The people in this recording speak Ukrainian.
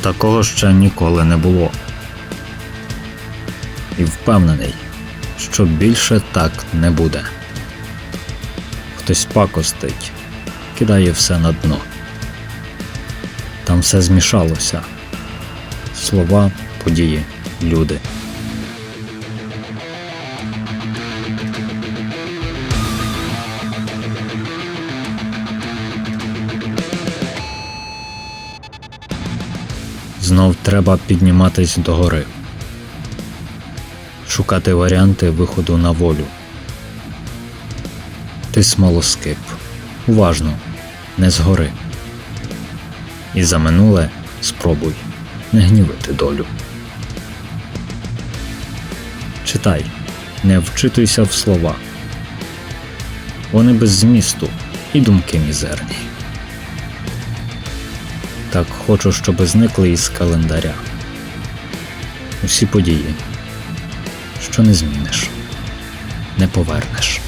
Такого ще ніколи не було. І впевнений, що більше так не буде. Хтось пакостить, кидає все на дно. Там все змішалося. Слова, події, люди. Знов треба підніматись догори, шукати варіанти виходу на волю. Ти смолоскип, уважно, не згори. І за минуле спробуй не гнівити долю. Читай, не вчитуйся в слова. Вони без змісту і думки мізерні. Так хочу, щоб зникли із календаря. Усі події, що не зміниш, не повернеш.